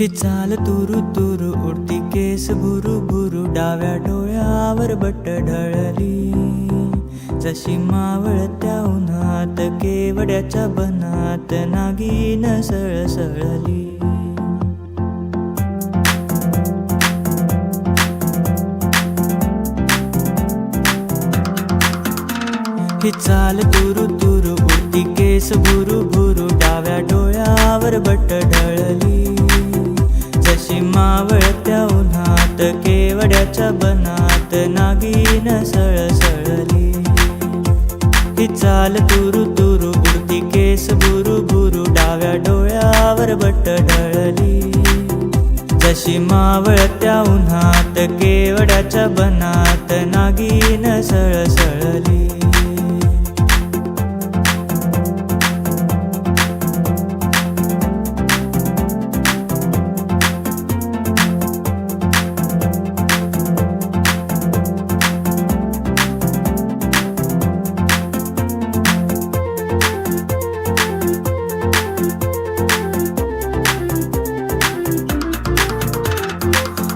ही चाल तुरु तुरु उडती केस बुरु बुरु डाव्या डोळ्यावर बट ढळली. जशी मावळत्या उन्हात केवड्याच्या बनात नागिन सळसळली. ही चाल तुरु तुरु उडती केस बुरु बुरु डाव्या डोळ्यावर बट ढळली. मावळत्या उन्हात केवड्याच्या बनात नागिन सळसळली. ही चाल तुरु तुरु उडती केस बुरु बुरु डाव्या डोळ्यावर बट ढळली. जशी मावळत्या उन्हात केवड्याच्या बनात नागिन सळसळ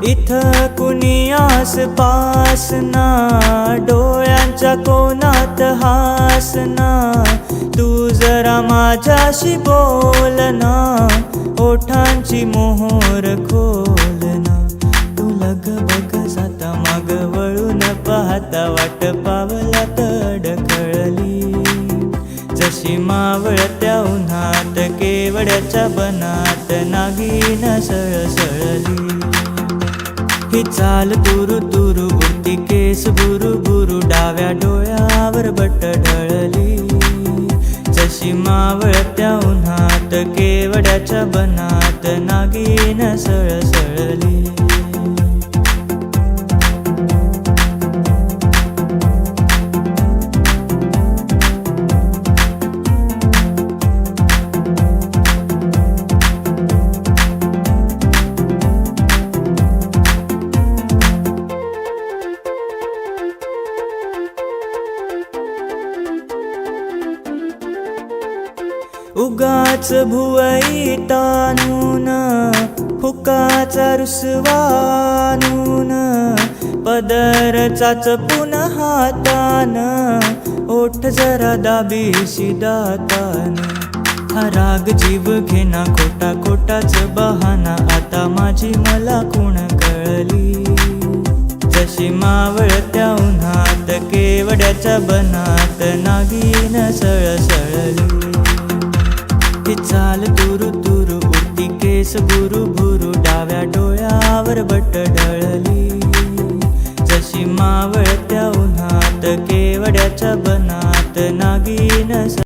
इथं कुणी आसपास ना डोळ्यांच्या कोणात हासना तू जरा माझ्याशी बोल ना ओठांची मोहर खोल ना. तू लग बघ जाता माग वळून पाहता वाट पावला तडकळली जशी मावळत्या उन्हात केवड्याच्या बनात नागिन सळसळली. ही चाल तुरु तुरु उडती केस बुरु बुरु डाव्या डोळ्यावर बट ढळली. जशी मावळत्या उन्हात केवड्याच्या बनात नागीन सळसळली. उगाच भुवई तानून हुकाचा रुसवानून पदरचाच चाचपून हातान ओठ जरा दाबीशी दातान. हा राग जीव घेना खोटा खोटाच बहाना आता माझी मला कोण कळली? जशी मावळत्या उन्हात केवड्याच्या बनात नागिन सळसळली. ही चाल दुरु दुरु उडती केस बुरु बुरु डाव्या डोळ्यावर बट ढळली. जशी मावळत्या उन्हात केवड्याच्या बनात नागिन